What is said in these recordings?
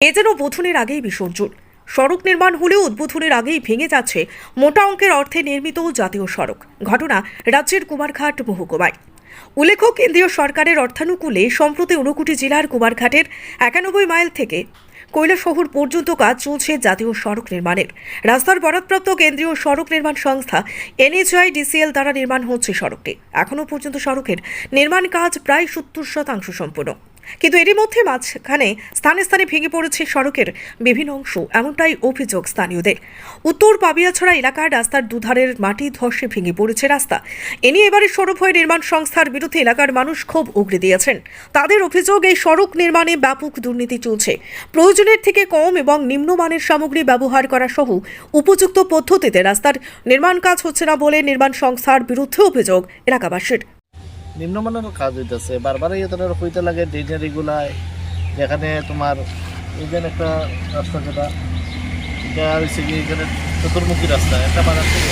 এ যেন বোধনের আগেই বিসর্জন। সড়ক নির্মাণ হলেও উদ্বোধনের আগেই ভেঙে যাচ্ছে মোটা অঙ্কের অর্থে নির্মিত জাতীয় সড়ক। ঘটনা রাজ্যের কুমারঘাট মহকুমায়। উল্লেখ্য, কেন্দ্রীয় সরকারের অর্থানুকূলে সম্প্রতি ঊনকোটি জেলার কুমারঘাটের একানব্বই মাইল থেকে কৈলাসহর পর্যন্ত কাজ চলছে জাতীয় সড়ক নির্মাণের। রাস্তার বরাদপ্রাপ্ত কেন্দ্রীয় সড়ক নির্মাণ সংস্থা এনএচআই ডিসিএল দ্বারা নির্মাণ হচ্ছে সড়কটি। এখনও পর্যন্ত সড়কের নির্মাণ কাজ প্রায় সত্তর শতাংশ সম্পূর্ণ। কিন্তু এরই মধ্যে মাঝখানে স্থানে স্থানে ভেঙে পড়েছে সড়কের বিভিন্ন অংশ, এমনটাই অভিযোগ স্থানীয়দের। উত্তর পাবিয়াছড়া এলাকার রাস্তার দুধারের মাটি ধসে ভেঙে পড়েছে রাস্তা। এ নিয়ে এবারে সড়ক হয়ে নির্মাণ সংস্থার বিরুদ্ধে এলাকার মানুষ ক্ষোভ উগড়ে দিয়েছেন। তাদের অভিযোগ, এই সড়ক নির্মাণে ব্যাপক দুর্নীতি চলছে। প্রয়োজনের থেকে কম এবং নিম্নমানের সামগ্রী ব্যবহার করা সহ উপযুক্ত পদ্ধতিতে রাস্তার নির্মাণ কাজ হচ্ছে না বলে নির্মাণ সংস্থার বিরুদ্ধে অভিযোগ এলাকাবাসীর। নিম্নমানের কাজ হইতেছে। বারবারই তাদের হইতে লাগে ড্রেনের এগুলায় যেখানে তোমার এইখানে একটা রাস্তা যেটা, এটা হয়েছে কি এখানে চতুর্মুখী রাস্তা। একটা বাজার থেকে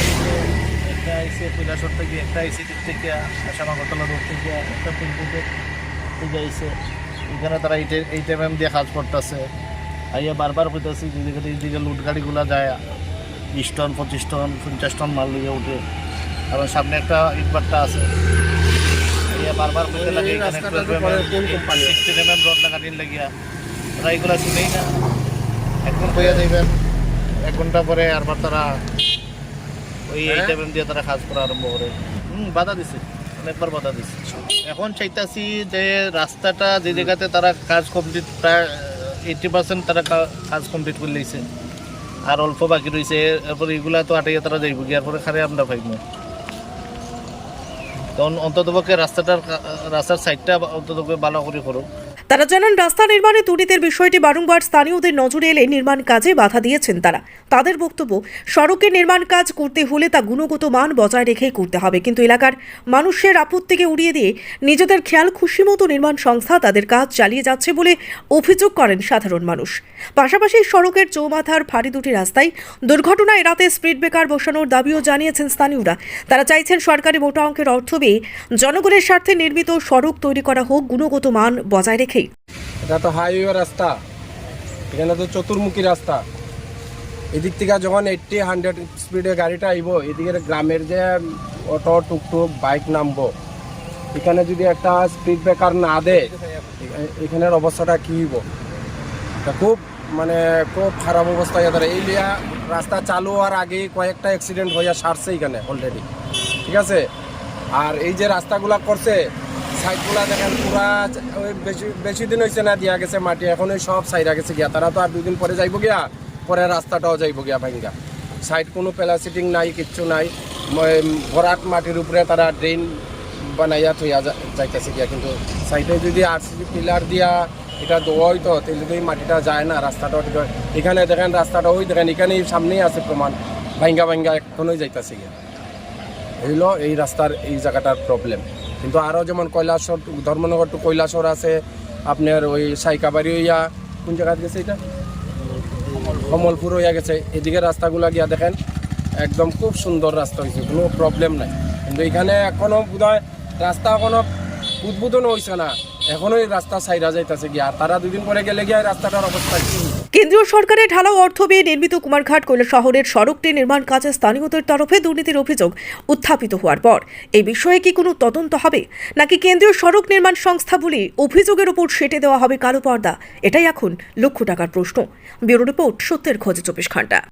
একটা আইসে কৈলাসর থেকে একটা আইসি দিক থেকে আসামাগতলা রোড থেকে একটা পিনপুকুর থেকে আইসে। এখানে তারা এইটে এইট এম এম দিয়ে কাজ করতেছে। আইয়া বারবার কইতেছি যে যেখানে এইদিকে লুট গাড়িগুলা যায়। বিশ টন, পঁচিশ টন, পঞ্চাশ টন মাল লিগে উঠে। কারণ সামনে একটা ইটবাট্টা আছে। বারবার লাগে এখানে সিক্সটিন এম এম রড লাগানির লাগিয়া। ওরা এগুলা শুনেই না। এখন কইয়া যাইবেন। এক ঘণ্টা পরে আরবার তারা ওই এইট এম এম দিয়ে তারা কাজ করা আরম্ভ করে। হুম বাধা দিছে। অনেকবার বাধা দিছে। এখন চাইতাছি যে রাস্তাটা যে জায়গাতে তারা কাজ কমপ্লিট প্রায় এইটটি পার্সেন্ট তারা কাজ কমপ্লিট করে লইছে। আর অল্প বাকি রয়েছে এরপর এগুলা তো আটাইয়া তারা যাইব পরে খারে আমরা পাইব। তখন অন্ততপক্ষে রাস্তাটার রাস্তার সাইডটা অন্ততপক্ষে ভালো করে করুক তারা জানান, রাস্তা নির্মাণে দুর্নীতির বিষয়টি বারংবার স্থানীয়দের নজরে এলে নির্মাণ কাজে বাধা দিয়েছেন তারা। তাদের বক্তব্য, সড়কের নির্মাণ কাজ করতে হলে তা গুণগত মান বজায় রেখেই করতে হবে। কিন্তু এলাকার মানুষের আপত্তিকে উড়িয়ে দিয়ে নিজেদের খেয়াল খুশি মতো নির্মাণ সংস্থা তাদের কাজ চালিয়ে যাচ্ছে বলে অভিযোগ করেন সাধারণ মানুষ। পাশাপাশি সড়কের চৌমাথার ফাঁড়ি দুটি রাস্তায় দুর্ঘটনা এড়াতে স্পিড ব্রেকার বসানোর দাবিও জানিয়েছেন স্থানীয়রা। তারা চাইছেন সরকারি মোটা অঙ্কের অর্থ পেয়ে জনগণের স্বার্থে নির্মিত সড়ক তৈরি করা হোক, গুণগত মান বজায় রেখেই। এটা তো হাইওয়ে রাস্তা। এখানে তো চতুর্মুখী রাস্তা। এদিক থেকে যখন এইটটি হান্ড্রেড স্পিডে গাড়িটা আইব, এদিকে গ্রামের যে অটো টুকটুক বাইক নামবো, এখানে যদি একটা স্পিড ব্রেকার না দেয় এখানের অবস্থাটা কী হইব? খুব মানে খুব খারাপ অবস্থা হয়ে দাঁড়ায়। এই রাস্তা চালু হওয়ার আগে কয়েকটা অ্যাক্সিডেন্ট হইয়া সারছে এখানে অলরেডি ঠিক আছে? আর এই যে রাস্তাগুলা করছে সাইডগুলা দেখেন পুরা ওই বেশি বেশি দিন হয়েছে না, দিয়া গেছে মাটি, এখন ওই সব সাইডা গেছে গিয়া। তারা তো আর দুদিন পরে যাইব গিয়া, পরে রাস্তাটাও যাইব গিয়া ভাঙ্গা। সাইড কোনো প্যালাসিটিং নাই, কিচ্ছু নাই। ভরাট মাটির উপরে তারা ড্রেন বানাইয়া থইয়া যাইতেছে গিয়া। কিন্তু সাইডে যদি আরসিবি পিলার দিয়া এটা দেওয়া হইতো তাহলে তো এই মাটিটা যায় না হয়। এখানে দেখেন রাস্তাটা ওই দেখেন, এখানেই সামনেই আছে প্রমাণ। ভাঙ্গা ভাঙ্গা এখনই যাইতেছে গিয়া। হইল এই রাস্তার এই জায়গাটার প্রবলেম কিন্তু আরও যেমন কৈলাসর ধর্মনগর টু কৈলাসর আছে, আপনার ওই সাইকাবাড়ি হইয়া, কোন জায়গায় গেছে এটা? কমলপুর হইয়া গেছে। এদিকে রাস্তাগুলো গিয়া দেখেন, একদম খুব সুন্দর রাস্তা হয়েছে কোনো প্রবলেম নাই। কিন্তু এখানে এখনও বোধহয় রাস্তা এখনও উদ্বোধন হয়েছে না। এখনও এই রাস্তা সাইডা যাইতেছে গিয়া। তারা দুদিন পরে গেলে গিয়া রাস্তাটার অবস্থা কি? কেন্দ্রীয় সরকারের ঢালাও অর্থ ব্যয়ে নির্মিত কুমারঘাট কৈলা শহরের সড়কটি নির্মাণ কাজে স্থানীয়দের তরফে দুর্নীতির অভিযোগ উত্থাপিত হওয়ার পর। এই বিষয়ে কি কোনো তদন্ত হবে? নাকি কেন্দ্রীয় সড়ক নির্মাণ সংস্থাগুলি অভিযোগের উপর সেটে দেওয়া হবে কালো পর্দা? এটাই এখন লক্ষ টাকার প্রশ্ন। ব্যুরো রিপোর্ট সত্যের খোঁজে চব্বিশ ঘণ্টা।